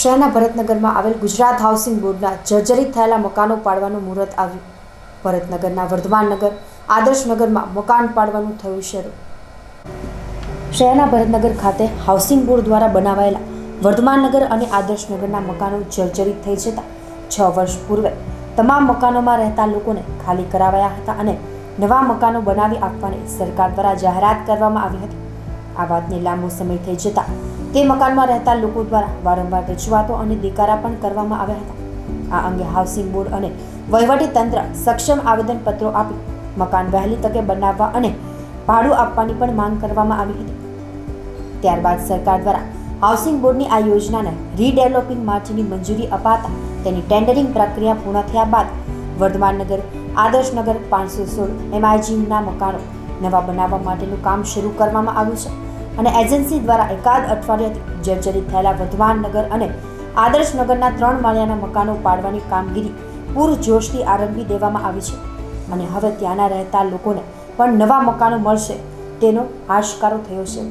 શહેરના ભરતનગરમાં આવેલ ગુજરાત હાઉસિંગ બોર્ડના જર્જરિત થયેલા મકાનો પાડવાનું મુહૂર્ત આવ્યું. ભરતનગરના વર્ધમાનનગર આદર્શનગરમાં મકાન પાડવાનું થયું શરૂ. શહેરના ભરતનગર ખાતે હાઉસિંગ બોર્ડ દ્વારા બનાવાયેલા વર્ધમાનનગર અને આદર્શનગરના મકાનો જર્જરિત થઈ જતા છ વર્ષ પૂર્વે તમામ મકાનોમાં રહેતા લોકોને ખાલી કરાવાયા હતા અને નવા મકાનો બનાવી આપવાની સરકાર દ્વારા જાહેરાત કરવામાં આવી હતી. આ વાતને લાંબો સમય થઈ જતા તે મકાનમાં રહેતા લોકો દ્વારા વારંવાર રજૂઆતો અને દેકારા પણ કરવામાં આવ્યા હતા. આ અંગે હાઉસિંગ બોર્ડ અને વહીવટી તંત્ર સક્ષમ આવેદનપત્રો આપી મકાન વહેલી તકે બનાવવા અને ભાડું આપવાની પણ માંગ કરવામાં આવી હતી. ત્યારબાદ સરકાર દ્વારા હાઉસિંગ બોર્ડની આ યોજનાને રીડેવલપિંગ માટેની મંજૂરી અપાતા તેની ટેન્ડરિંગ પ્રક્રિયા પૂર્ણ થયા બાદ વર્ધમાનનગર આદર્શનગર પાંચસો સોળ એમઆઈજીના મકાનો નવા બનાવવા માટેનું કામ શરૂ કરવામાં આવ્યું છે. અને એજન્સી દ્વારા એકાદ અઠવાડિયાથી જર્જરિત થયેલા વર્ધમાનનગર અને આદર્શનગરના ત્રણ માળિયાના મકાનો પાડવાની કામગીરી પૂરજોશથી આરંભી દેવામાં આવી છે. અને હવે ત્યાંના રહેતા લોકોને પણ નવા મકાનો મળશે તેનો આશકારો થયો છે.